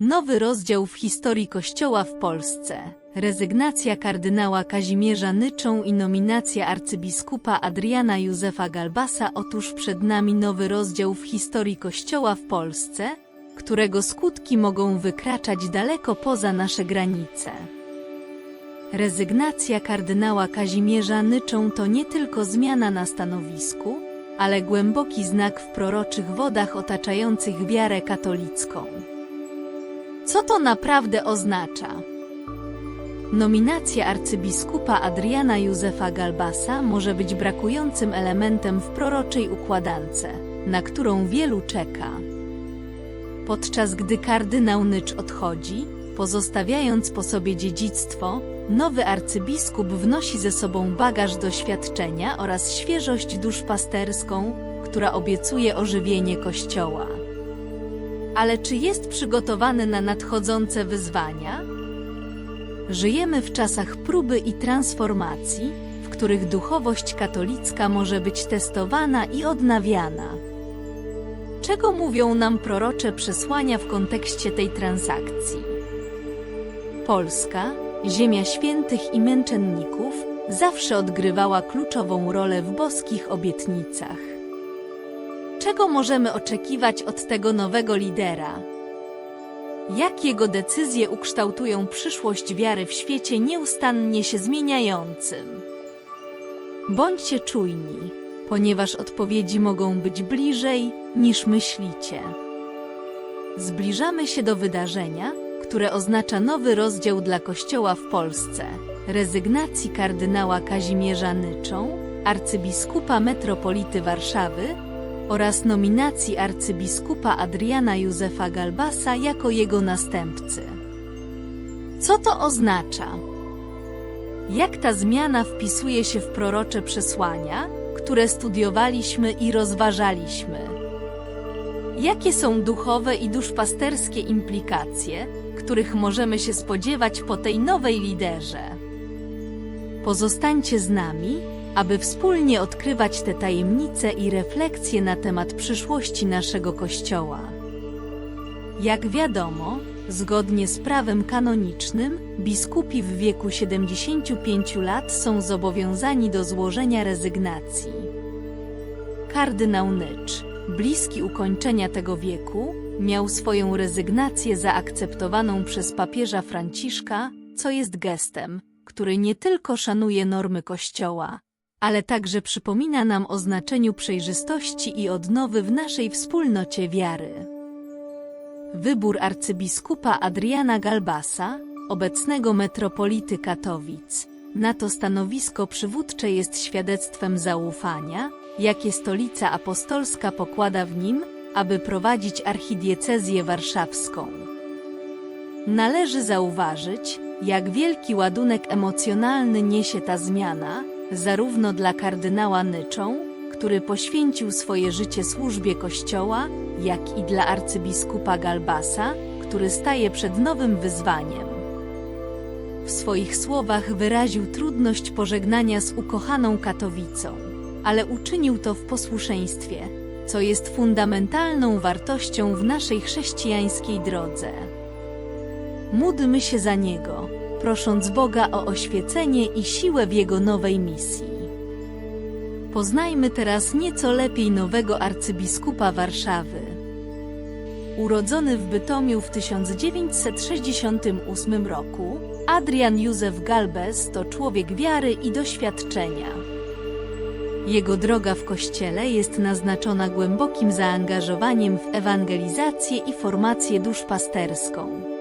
Nowy rozdział w historii Kościoła w Polsce. Rezygnacja kardynała Kazimierza Nyczą i nominacja arcybiskupa Adriana Józefa Galbasa. Otóż przed nami nowy rozdział w historii Kościoła w Polsce, którego skutki mogą wykraczać daleko poza nasze granice. Rezygnacja kardynała Kazimierza Nyczą to nie tylko zmiana na stanowisku, ale głęboki znak w proroczych wodach otaczających wiarę katolicką. Co to naprawdę oznacza? Nominacja arcybiskupa Adriana Józefa Galbasa może być brakującym elementem w proroczej układance, na którą wielu czeka. Podczas gdy kardynał Nycz odchodzi, pozostawiając po sobie dziedzictwo, nowy arcybiskup wnosi ze sobą bagaż doświadczenia oraz świeżość duszpasterską, która obiecuje ożywienie Kościoła. Ale czy jest przygotowany na nadchodzące wyzwania? Żyjemy w czasach próby i transformacji, w których duchowość katolicka może być testowana i odnawiana. Czego mówią nam prorocze przesłania w kontekście tej transakcji? Polska, ziemia świętych i męczenników, zawsze odgrywała kluczową rolę w boskich obietnicach. Czego możemy oczekiwać od tego nowego lidera? Jak jego decyzje ukształtują przyszłość wiary w świecie nieustannie się zmieniającym? Bądźcie czujni, ponieważ odpowiedzi mogą być bliżej niż myślicie. Zbliżamy się do wydarzenia, które oznacza nowy rozdział dla Kościoła w Polsce rezygnacji kardynała Kazimierza Nyczą, arcybiskupa metropolity Warszawy oraz nominacji arcybiskupa Adriana Józefa Galbasa jako jego następcy. Co to oznacza? Jak ta zmiana wpisuje się w prorocze przesłania, które studiowaliśmy i rozważaliśmy? Jakie są duchowe i duszpasterskie implikacje, których możemy się spodziewać po tej nowej liderze? Pozostańcie z nami, aby wspólnie odkrywać te tajemnice i refleksje na temat przyszłości naszego Kościoła. Jak wiadomo, zgodnie z prawem kanonicznym, biskupi w wieku 75 lat są zobowiązani do złożenia rezygnacji. Kardynał Nycz, bliski ukończenia tego wieku, miał swoją rezygnację zaakceptowaną przez papieża Franciszka, co jest gestem, który nie tylko szanuje normy Kościoła, ale także przypomina nam o znaczeniu przejrzystości i odnowy w naszej wspólnocie wiary. Wybór arcybiskupa Adriana Galbasa, obecnego metropolity Katowic, na to stanowisko przywódcze jest świadectwem zaufania, jakie Stolica Apostolska pokłada w nim, aby prowadzić archidiecezję warszawską. Należy zauważyć, jak wielki ładunek emocjonalny niesie ta zmiana, zarówno dla kardynała Nyczą, który poświęcił swoje życie służbie Kościoła, jak i dla arcybiskupa Galbasa, który staje przed nowym wyzwaniem. W swoich słowach wyraził trudność pożegnania z ukochaną Katowicą, ale uczynił to w posłuszeństwie, co jest fundamentalną wartością w naszej chrześcijańskiej drodze. Módlmy się za niego, prosząc Boga o oświecenie i siłę w jego nowej misji. Poznajmy teraz nieco lepiej nowego arcybiskupa Warszawy. Urodzony w Bytomiu w 1968 roku, Adrian Józef Galbez to człowiek wiary i doświadczenia. Jego droga w Kościele jest naznaczona głębokim zaangażowaniem w ewangelizację i formację duszpasterską.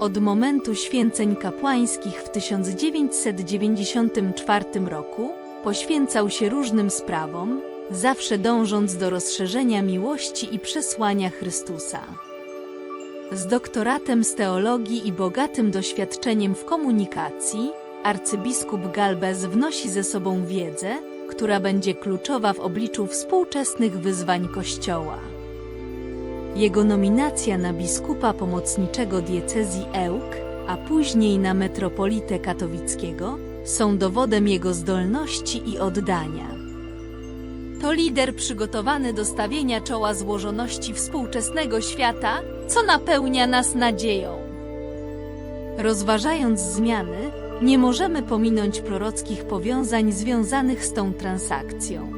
Od momentu święceń kapłańskich w 1994 roku poświęcał się różnym sprawom, zawsze dążąc do rozszerzenia miłości i przesłania Chrystusa. Z doktoratem z teologii i bogatym doświadczeniem w komunikacji, arcybiskup Galbez wnosi ze sobą wiedzę, która będzie kluczowa w obliczu współczesnych wyzwań Kościoła. Jego nominacja na biskupa pomocniczego diecezji Ełk, a później na metropolitę katowickiego, są dowodem jego zdolności i oddania. To lider przygotowany do stawienia czoła złożoności współczesnego świata, co napełnia nas nadzieją. Rozważając zmiany, nie możemy pominąć prorockich powiązań związanych z tą transakcją.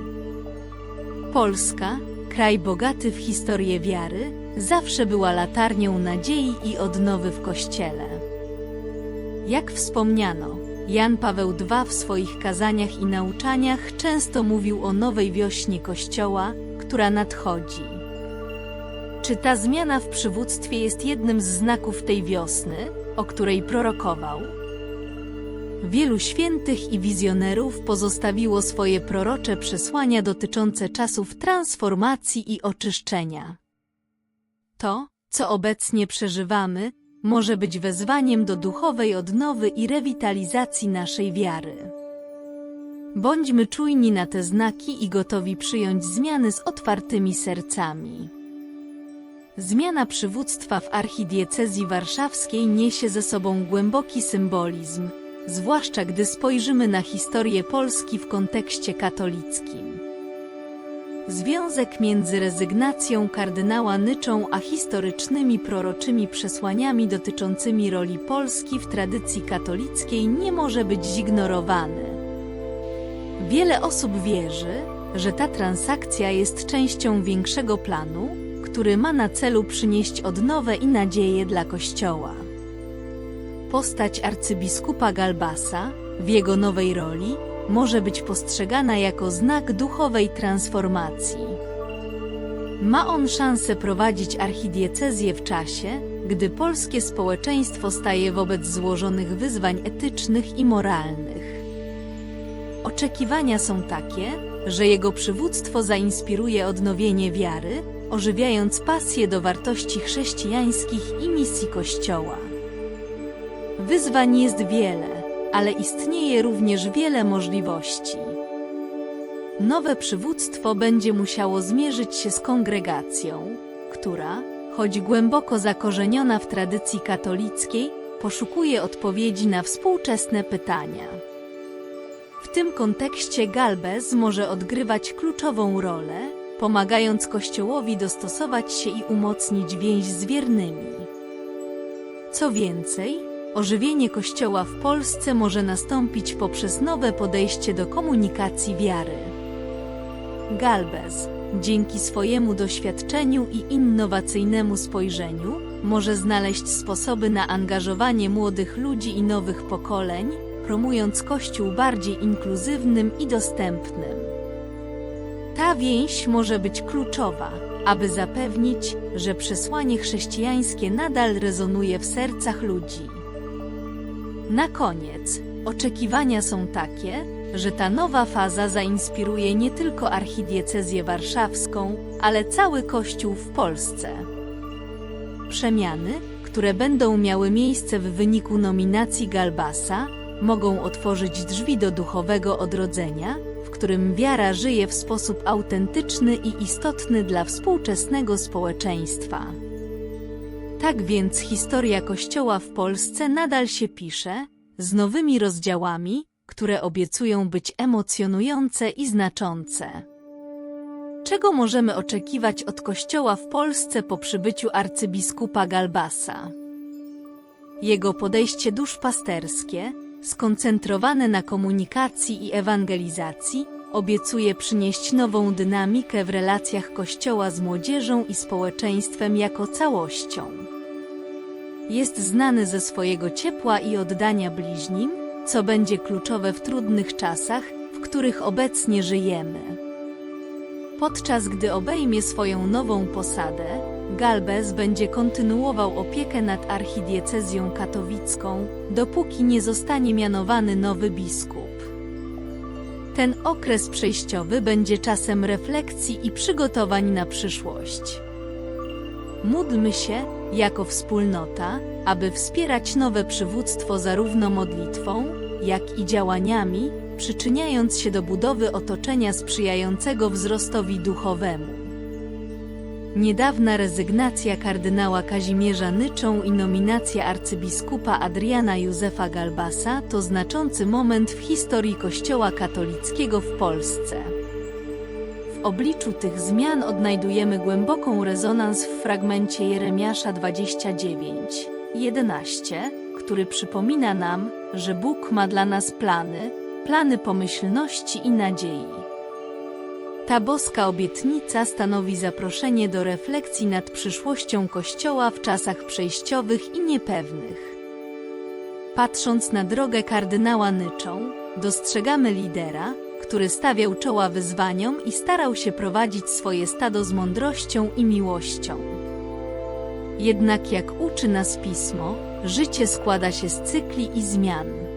Polska, kraj bogaty w historię wiary, zawsze była latarnią nadziei i odnowy w Kościele. Jak wspomniano, Jan Paweł II w swoich kazaniach i nauczaniach często mówił o nowej wiośnie Kościoła, która nadchodzi. Czy ta zmiana w przywództwie jest jednym z znaków tej wiosny, o której prorokował? Wielu świętych i wizjonerów pozostawiło swoje prorocze przesłania dotyczące czasów transformacji i oczyszczenia. To, co obecnie przeżywamy, może być wezwaniem do duchowej odnowy i rewitalizacji naszej wiary. Bądźmy czujni na te znaki i gotowi przyjąć zmiany z otwartymi sercami. Zmiana przywództwa w archidiecezji warszawskiej niesie ze sobą głęboki symbolizm, zwłaszcza gdy spojrzymy na historię Polski w kontekście katolickim. Związek między rezygnacją kardynała Nyczą a historycznymi proroczymi przesłaniami dotyczącymi roli Polski w tradycji katolickiej nie może być zignorowany. Wiele osób wierzy, że ta transakcja jest częścią większego planu, który ma na celu przynieść odnowę i nadzieję dla Kościoła. Postać arcybiskupa Galbasa w jego nowej roli może być postrzegana jako znak duchowej transformacji. Ma on szansę prowadzić archidiecezję w czasie, gdy polskie społeczeństwo staje wobec złożonych wyzwań etycznych i moralnych. Oczekiwania są takie, że jego przywództwo zainspiruje odnowienie wiary, ożywiając pasję do wartości chrześcijańskich i misji Kościoła. Wyzwań jest wiele, ale istnieje również wiele możliwości. Nowe przywództwo będzie musiało zmierzyć się z kongregacją, która, choć głęboko zakorzeniona w tradycji katolickiej, poszukuje odpowiedzi na współczesne pytania. W tym kontekście Galbez może odgrywać kluczową rolę, pomagając Kościołowi dostosować się i umocnić więź z wiernymi. Co więcej, ożywienie Kościoła w Polsce może nastąpić poprzez nowe podejście do komunikacji wiary. Galbez, dzięki swojemu doświadczeniu i innowacyjnemu spojrzeniu, może znaleźć sposoby na angażowanie młodych ludzi i nowych pokoleń, promując Kościół bardziej inkluzywnym i dostępnym. Ta więź może być kluczowa, aby zapewnić, że przesłanie chrześcijańskie nadal rezonuje w sercach ludzi. Na koniec, oczekiwania są takie, że ta nowa faza zainspiruje nie tylko archidiecezję warszawską, ale cały Kościół w Polsce. Przemiany, które będą miały miejsce w wyniku nominacji Galbasa, mogą otworzyć drzwi do duchowego odrodzenia, w którym wiara żyje w sposób autentyczny i istotny dla współczesnego społeczeństwa. Tak więc historia Kościoła w Polsce nadal się pisze, z nowymi rozdziałami, które obiecują być emocjonujące i znaczące. Czego możemy oczekiwać od Kościoła w Polsce po przybyciu arcybiskupa Galbasa? Jego podejście duszpasterskie, skoncentrowane na komunikacji i ewangelizacji, obiecuje przynieść nową dynamikę w relacjach Kościoła z młodzieżą i społeczeństwem jako całością. Jest znany ze swojego ciepła i oddania bliźnim, co będzie kluczowe w trudnych czasach, w których obecnie żyjemy. Podczas gdy obejmie swoją nową posadę, Galbez będzie kontynuował opiekę nad archidiecezją katowicką, dopóki nie zostanie mianowany nowy biskup. Ten okres przejściowy będzie czasem refleksji i przygotowań na przyszłość. Módlmy się, jako wspólnota, aby wspierać nowe przywództwo zarówno modlitwą, jak i działaniami, przyczyniając się do budowy otoczenia sprzyjającego wzrostowi duchowemu. Niedawna rezygnacja kardynała Kazimierza Nyczą i nominacja arcybiskupa Adriana Józefa Galbasa to znaczący moment w historii Kościoła katolickiego w Polsce. W obliczu tych zmian odnajdujemy głęboką rezonans w fragmencie Jeremiasza 29, 11, który przypomina nam, że Bóg ma dla nas plany, plany pomyślności i nadziei. Ta boska obietnica stanowi zaproszenie do refleksji nad przyszłością Kościoła w czasach przejściowych i niepewnych. Patrząc na drogę kardynała Nyczą, dostrzegamy lidera, który stawiał czoła wyzwaniom i starał się prowadzić swoje stado z mądrością i miłością. Jednak jak uczy nas pismo, życie składa się z cykli i zmian.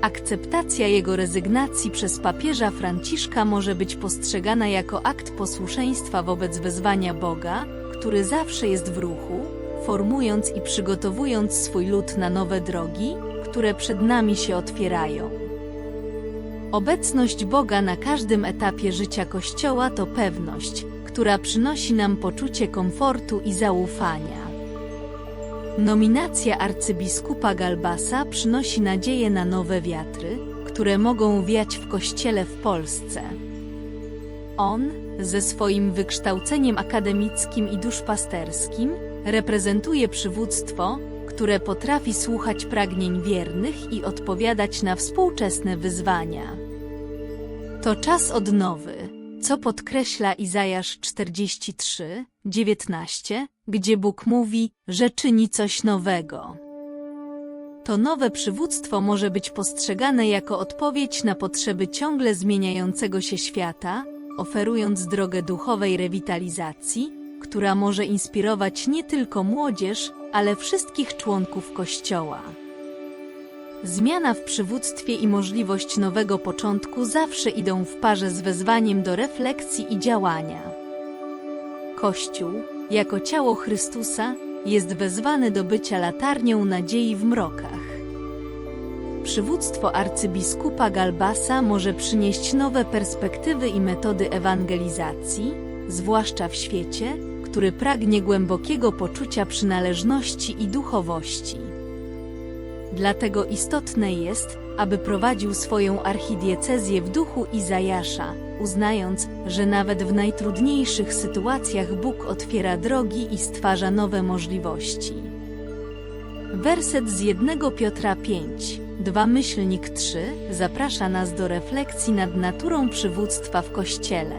Akceptacja jego rezygnacji przez papieża Franciszka może być postrzegana jako akt posłuszeństwa wobec wezwania Boga, który zawsze jest w ruchu, formując i przygotowując swój lud na nowe drogi, które przed nami się otwierają. Obecność Boga na każdym etapie życia Kościoła to pewność, która przynosi nam poczucie komfortu i zaufania. Nominacja arcybiskupa Galbasa przynosi nadzieję na nowe wiatry, które mogą wiać w Kościele w Polsce. On, ze swoim wykształceniem akademickim i duszpasterskim, reprezentuje przywództwo, które potrafi słuchać pragnień wiernych i odpowiadać na współczesne wyzwania. To czas odnowy, co podkreśla Izajasz 43, 19, gdzie Bóg mówi, że czyni coś nowego. To nowe przywództwo może być postrzegane jako odpowiedź na potrzeby ciągle zmieniającego się świata, oferując drogę duchowej rewitalizacji, która może inspirować nie tylko młodzież, ale wszystkich członków Kościoła. Zmiana w przywództwie i możliwość nowego początku zawsze idą w parze z wezwaniem do refleksji i działania. Kościół, jako ciało Chrystusa, jest wezwany do bycia latarnią nadziei w mrokach. Przywództwo arcybiskupa Galbasa może przynieść nowe perspektywy i metody ewangelizacji, zwłaszcza w świecie, który pragnie głębokiego poczucia przynależności i duchowości. Dlatego istotne jest, aby prowadził swoją archidiecezję w duchu Izajasza, uznając, że nawet w najtrudniejszych sytuacjach Bóg otwiera drogi i stwarza nowe możliwości. Werset z 1 Piotra 5, 2 Myślnik 3 zaprasza nas do refleksji nad naturą przywództwa w Kościele.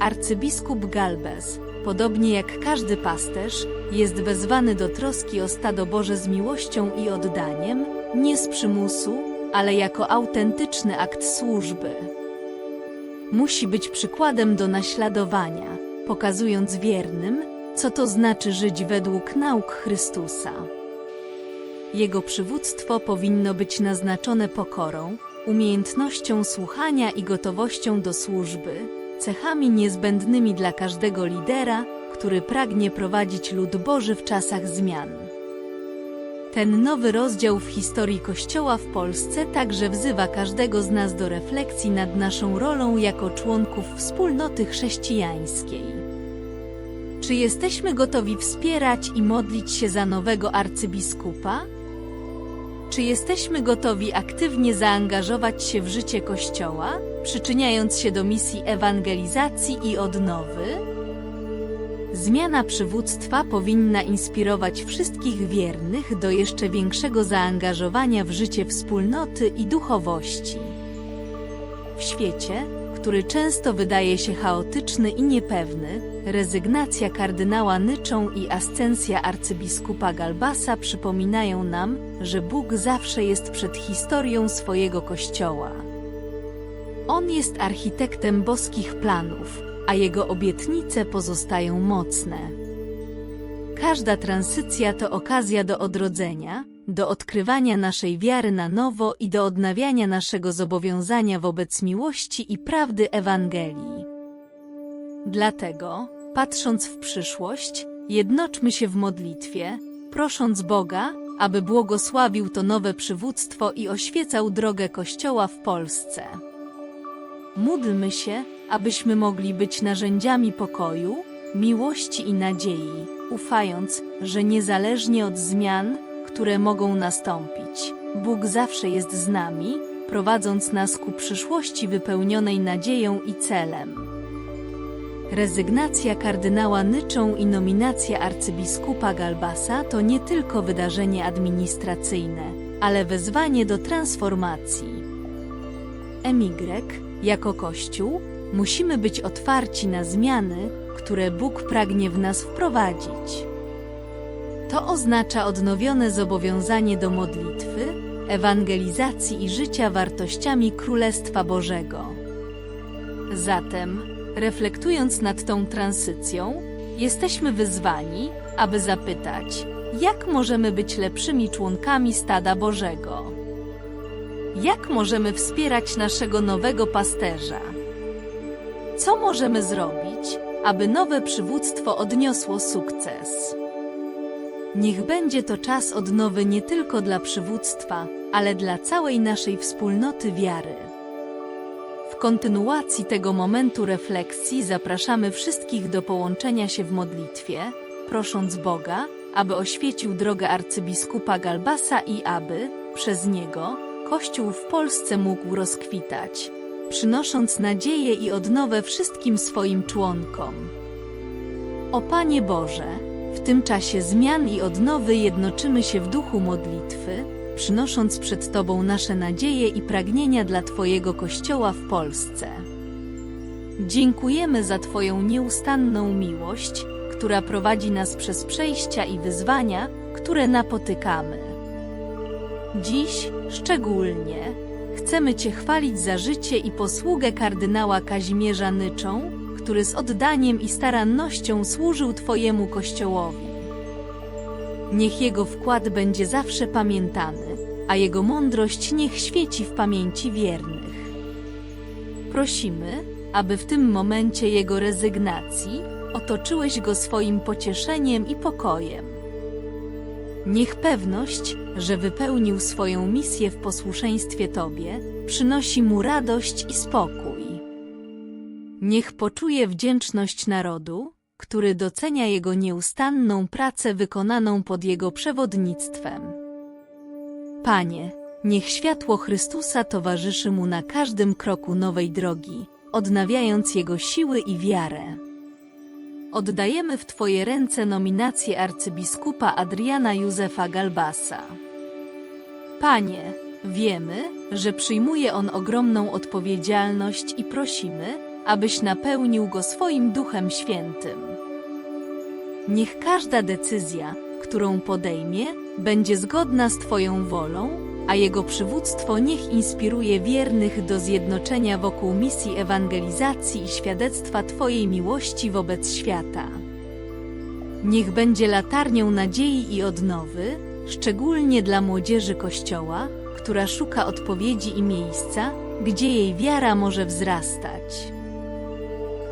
Arcybiskup Galbez, podobnie jak każdy pasterz, jest wezwany do troski o stado Boże z miłością i oddaniem, nie z przymusu, ale jako autentyczny akt służby. Musi być przykładem do naśladowania, pokazując wiernym, co to znaczy żyć według nauk Chrystusa. Jego przywództwo powinno być naznaczone pokorą, umiejętnością słuchania i gotowością do służby, cechami niezbędnymi dla każdego lidera, który pragnie prowadzić lud Boży w czasach zmian. Ten nowy rozdział w historii Kościoła w Polsce także wzywa każdego z nas do refleksji nad naszą rolą jako członków wspólnoty chrześcijańskiej. Czy jesteśmy gotowi wspierać i modlić się za nowego arcybiskupa? Czy jesteśmy gotowi aktywnie zaangażować się w życie Kościoła, przyczyniając się do misji ewangelizacji i odnowy? Zmiana przywództwa powinna inspirować wszystkich wiernych do jeszcze większego zaangażowania w życie wspólnoty i duchowości. W świecie, który często wydaje się chaotyczny i niepewny, rezygnacja kardynała Nyczą i ascensja arcybiskupa Galbasa przypominają nam, że Bóg zawsze jest przed historią swojego Kościoła. On jest architektem boskich planów, a jego obietnice pozostają mocne. Każda transycja to okazja do odrodzenia, do odkrywania naszej wiary na nowo i do odnawiania naszego zobowiązania wobec miłości i prawdy Ewangelii. Dlatego, patrząc w przyszłość, jednoczmy się w modlitwie, prosząc Boga, aby błogosławił to nowe przywództwo i oświecał drogę Kościoła w Polsce. Módlmy się, abyśmy mogli być narzędziami pokoju, miłości i nadziei, ufając, że niezależnie od zmian, które mogą nastąpić, Bóg zawsze jest z nami, prowadząc nas ku przyszłości wypełnionej nadzieją i celem. Rezygnacja kardynała Nyczą i nominacja arcybiskupa Galbasa to nie tylko wydarzenie administracyjne, ale wezwanie do transformacji. MY, jako Kościół, musimy być otwarci na zmiany, które Bóg pragnie w nas wprowadzić. To oznacza odnowione zobowiązanie do modlitwy, ewangelizacji i życia wartościami Królestwa Bożego. Zatem, reflektując nad tą transycją, jesteśmy wyzwani, aby zapytać, jak możemy być lepszymi członkami stada Bożego? Jak możemy wspierać naszego nowego pasterza? Co możemy zrobić, aby nowe przywództwo odniosło sukces? Niech będzie to czas odnowy nie tylko dla przywództwa, ale dla całej naszej wspólnoty wiary. W kontynuacji tego momentu refleksji zapraszamy wszystkich do połączenia się w modlitwie, prosząc Boga, aby oświecił drogę arcybiskupa Galbasa i aby, przez niego, Kościół w Polsce mógł rozkwitać, przynosząc nadzieję i odnowę wszystkim swoim członkom. O Panie Boże, w tym czasie zmian i odnowy jednoczymy się w duchu modlitwy, przynosząc przed Tobą nasze nadzieje i pragnienia dla Twojego Kościoła w Polsce. Dziękujemy za Twoją nieustanną miłość, która prowadzi nas przez przejścia i wyzwania, które napotykamy. Dziś, szczególnie, chcemy Cię chwalić za życie i posługę kardynała Kazimierza Nyczą, który z oddaniem i starannością służył Twojemu Kościołowi. Niech jego wkład będzie zawsze pamiętany, a jego mądrość niech świeci w pamięci wiernych. Prosimy, aby w tym momencie jego rezygnacji otoczyłeś go swoim pocieszeniem i pokojem. Niech pewność, że wypełnił swoją misję w posłuszeństwie Tobie, przynosi mu radość i spokój. Niech poczuje wdzięczność narodu, który docenia jego nieustanną pracę wykonaną pod jego przewodnictwem. Panie, niech światło Chrystusa towarzyszy mu na każdym kroku nowej drogi, odnawiając jego siły i wiarę. Oddajemy w Twoje ręce nominację arcybiskupa Adriana Józefa Galbasa. Panie, wiemy, że przyjmuje on ogromną odpowiedzialność i prosimy, abyś napełnił go swoim Duchem Świętym. Niech każda decyzja, którą podejmie, będzie zgodna z Twoją wolą, a jego przywództwo niech inspiruje wiernych do zjednoczenia wokół misji ewangelizacji i świadectwa Twojej miłości wobec świata. Niech będzie latarnią nadziei i odnowy, szczególnie dla młodzieży Kościoła, która szuka odpowiedzi i miejsca, gdzie jej wiara może wzrastać.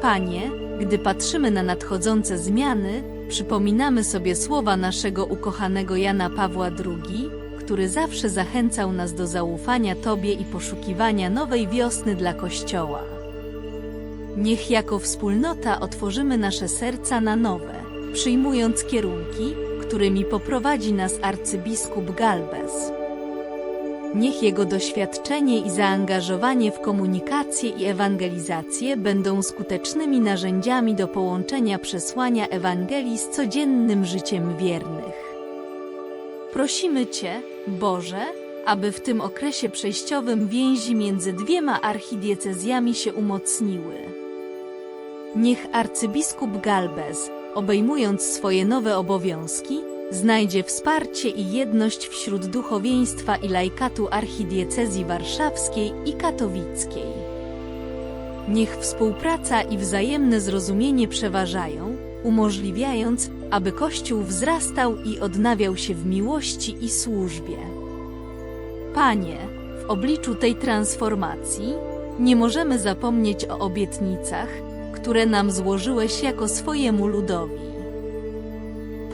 Panie, gdy patrzymy na nadchodzące zmiany, przypominamy sobie słowa naszego ukochanego Jana Pawła II, który zawsze zachęcał nas do zaufania Tobie i poszukiwania nowej wiosny dla Kościoła. Niech jako wspólnota otworzymy nasze serca na nowe, przyjmując kierunki, którymi poprowadzi nas arcybiskup Galbez. Niech jego doświadczenie i zaangażowanie w komunikację i ewangelizację będą skutecznymi narzędziami do połączenia przesłania Ewangelii z codziennym życiem wiernych. Prosimy Cię, Boże, aby w tym okresie przejściowym więzi między dwiema archidiecezjami się umocniły. Niech arcybiskup Galbez, obejmując swoje nowe obowiązki, znajdzie wsparcie i jedność wśród duchowieństwa i laikatu archidiecezji warszawskiej i katowickiej. Niech współpraca i wzajemne zrozumienie przeważają, umożliwiając, aby Kościół wzrastał i odnawiał się w miłości i służbie. Panie, w obliczu tej transformacji nie możemy zapomnieć o obietnicach, które nam złożyłeś jako swojemu ludowi.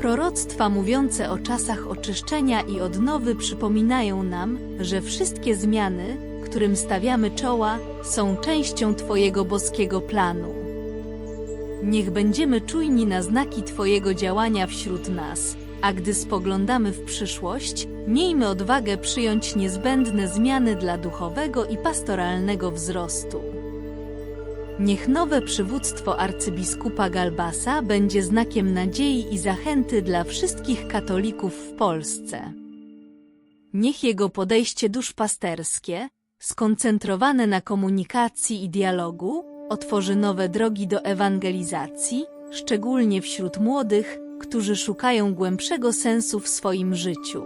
Proroctwa mówiące o czasach oczyszczenia i odnowy przypominają nam, że wszystkie zmiany, którym stawiamy czoła, są częścią Twojego boskiego planu. Niech będziemy czujni na znaki Twojego działania wśród nas, A gdy spoglądamy w przyszłość, miejmy odwagę przyjąć niezbędne zmiany dla duchowego i pastoralnego wzrostu. Niech nowe przywództwo arcybiskupa Galbasa będzie znakiem nadziei i zachęty dla wszystkich katolików w Polsce. Niech jego podejście duszpasterskie, skoncentrowane na komunikacji i dialogu, otworzy nowe drogi do ewangelizacji, szczególnie wśród młodych, którzy szukają głębszego sensu w swoim życiu.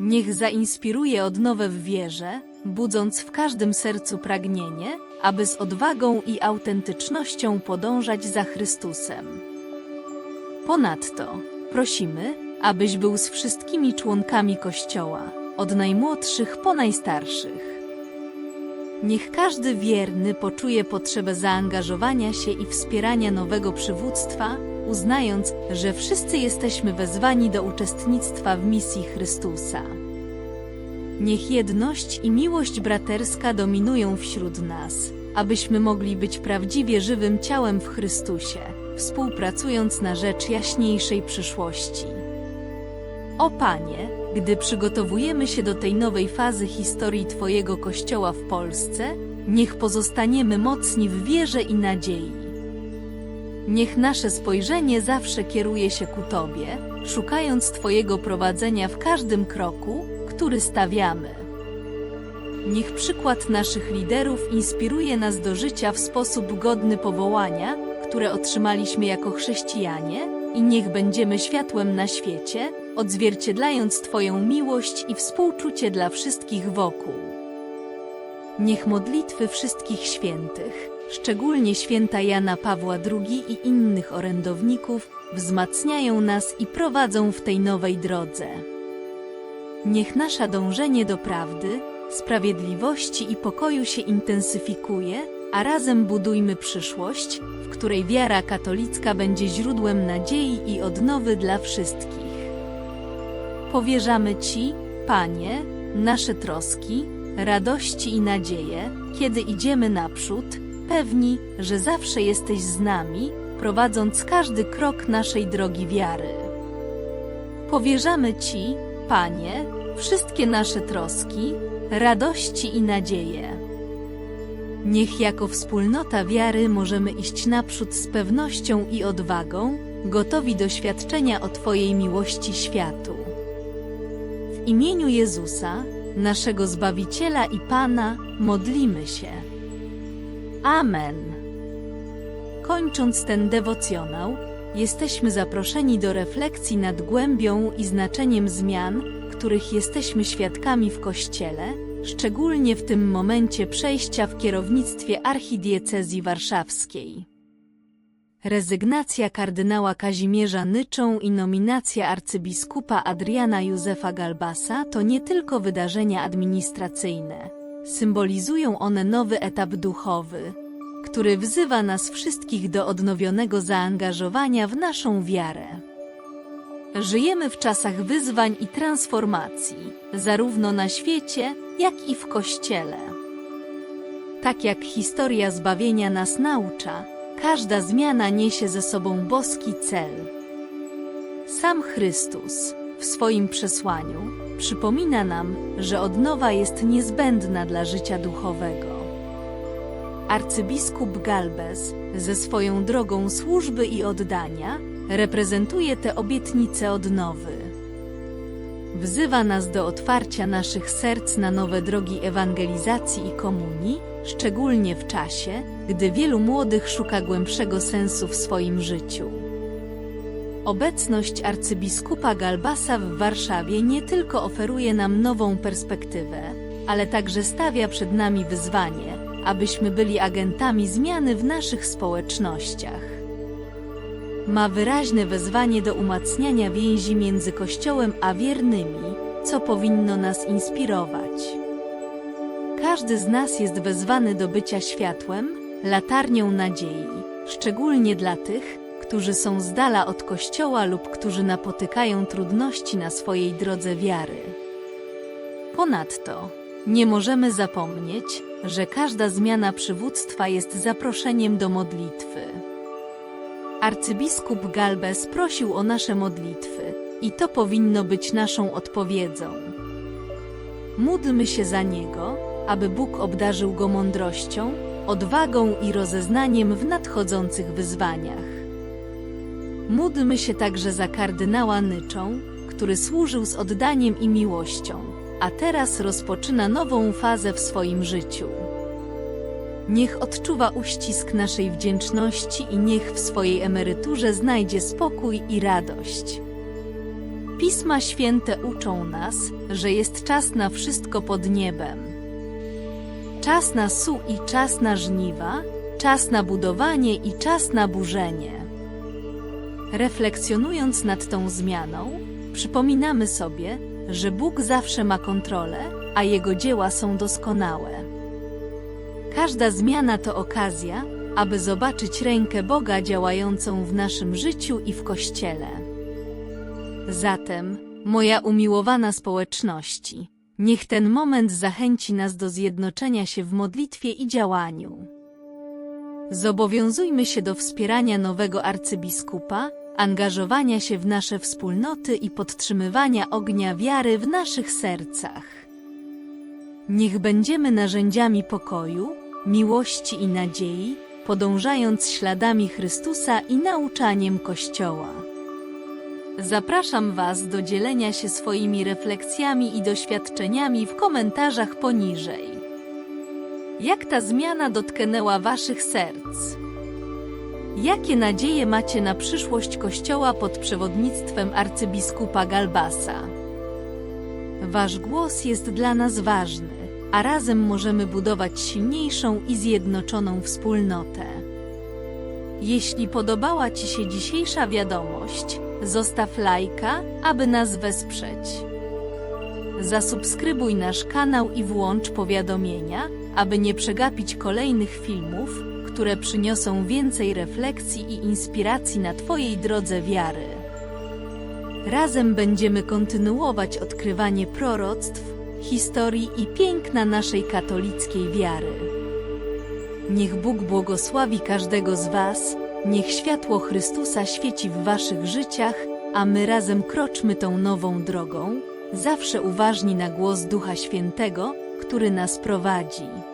Niech zainspiruje odnowę w wierze, budząc w każdym sercu pragnienie, aby z odwagą i autentycznością podążać za Chrystusem. Ponadto prosimy, abyś był z wszystkimi członkami Kościoła, od najmłodszych po najstarszych. Niech każdy wierny poczuje potrzebę zaangażowania się i wspierania nowego przywództwa, uznając, że wszyscy jesteśmy wezwani do uczestnictwa w misji Chrystusa. Niech jedność i miłość braterska dominują wśród nas, abyśmy mogli być prawdziwie żywym ciałem w Chrystusie, współpracując na rzecz jaśniejszej przyszłości. O Panie, gdy przygotowujemy się do tej nowej fazy historii Twojego Kościoła w Polsce, niech pozostaniemy mocni w wierze i nadziei. Niech nasze spojrzenie zawsze kieruje się ku Tobie, szukając Twojego prowadzenia w każdym kroku, który stawiamy. Niech przykład naszych liderów inspiruje nas do życia w sposób godny powołania, które otrzymaliśmy jako chrześcijanie, i niech będziemy światłem na świecie, odzwierciedlając Twoją miłość i współczucie dla wszystkich wokół. Niech modlitwy wszystkich świętych, szczególnie święta Jana Pawła II i innych orędowników, wzmacniają nas i prowadzą w tej nowej drodze. Niech nasze dążenie do prawdy, sprawiedliwości i pokoju się intensyfikuje, a razem budujmy przyszłość, w której wiara katolicka będzie źródłem nadziei i odnowy dla wszystkich. Powierzamy Ci, Panie, nasze troski, radości i nadzieje, kiedy idziemy naprzód, pewni, że zawsze jesteś z nami, prowadząc każdy krok naszej drogi wiary. Powierzamy Ci, Panie, wszystkie nasze troski, radości i nadzieje. Niech jako wspólnota wiary możemy iść naprzód z pewnością i odwagą, gotowi do świadczenia o Twojej miłości światu. W imieniu Jezusa, naszego Zbawiciela i Pana, modlimy się. Amen. Kończąc ten dewocjonał, jesteśmy zaproszeni do refleksji nad głębią i znaczeniem zmian, których jesteśmy świadkami w Kościele, szczególnie w tym momencie przejścia w kierownictwie archidiecezji warszawskiej. Rezygnacja kardynała Kazimierza Nyczą i nominacja arcybiskupa Adriana Józefa Galbasa to nie tylko wydarzenia administracyjne. Symbolizują one nowy etap duchowy, który wzywa nas wszystkich do odnowionego zaangażowania w naszą wiarę. Żyjemy w czasach wyzwań i transformacji, zarówno na świecie, jak i w Kościele. Tak jak historia zbawienia nas naucza, każda zmiana niesie ze sobą boski cel. Sam Chrystus, w swoim przesłaniu, przypomina nam, że odnowa jest niezbędna dla życia duchowego. Arcybiskup Galbez, ze swoją drogą służby i oddania, reprezentuje te obietnice odnowy. Wzywa nas do otwarcia naszych serc na nowe drogi ewangelizacji i komunii, szczególnie w czasie, gdy wielu młodych szuka głębszego sensu w swoim życiu. Obecność arcybiskupa Galbasa w Warszawie nie tylko oferuje nam nową perspektywę, ale także stawia przed nami wyzwanie, abyśmy byli agentami zmiany w naszych społecznościach. Ma wyraźne wezwanie do umacniania więzi między Kościołem a wiernymi, co powinno nas inspirować. Każdy z nas jest wezwany do bycia światłem, latarnią nadziei, szczególnie dla tych, którzy są z dala od Kościoła lub którzy napotykają trudności na swojej drodze wiary. Ponadto, nie możemy zapomnieć, że każda zmiana przywództwa jest zaproszeniem do modlitwy. Arcybiskup Galbes prosił o nasze modlitwy i to powinno być naszą odpowiedzią. Módlmy się za niego, aby Bóg obdarzył go mądrością, odwagą i rozeznaniem w nadchodzących wyzwaniach. Módlmy się także za kardynała Nyczą, który służył z oddaniem i miłością, a teraz rozpoczyna nową fazę w swoim życiu. Niech odczuwa uścisk naszej wdzięczności i niech w swojej emeryturze znajdzie spokój i radość. Pisma Święte uczą nas, że jest czas na wszystko pod niebem. Czas na su i czas na żniwa, czas na budowanie i czas na burzenie. Refleksjonując nad tą zmianą, przypominamy sobie, że Bóg zawsze ma kontrolę, a Jego dzieła są doskonałe. Każda zmiana to okazja, aby zobaczyć rękę Boga działającą w naszym życiu i w Kościele. Zatem, moja umiłowana społeczności, niech ten moment zachęci nas do zjednoczenia się w modlitwie i działaniu. Zobowiązujmy się do wspierania nowego arcybiskupa, angażowania się w nasze wspólnoty i podtrzymywania ognia wiary w naszych sercach. Niech będziemy narzędziami pokoju, miłości i nadziei, podążając śladami Chrystusa i nauczaniem Kościoła. Zapraszam Was do dzielenia się swoimi refleksjami i doświadczeniami w komentarzach poniżej. Jak ta zmiana dotknęła Waszych serc? Jakie nadzieje macie na przyszłość Kościoła pod przewodnictwem arcybiskupa Galbasa? Wasz głos jest dla nas ważny, a razem możemy budować silniejszą i zjednoczoną wspólnotę. Jeśli podobała Ci się dzisiejsza wiadomość, zostaw lajka, aby nas wesprzeć. Zasubskrybuj nasz kanał i włącz powiadomienia, aby nie przegapić kolejnych filmów, które przyniosą więcej refleksji i inspiracji na Twojej drodze wiary. Razem będziemy kontynuować odkrywanie proroctw, historii i piękna naszej katolickiej wiary. Niech Bóg błogosławi każdego z Was, niech światło Chrystusa świeci w Waszych życiach, a my razem kroczmy tą nową drogą, zawsze uważni na głos Ducha Świętego, który nas prowadzi.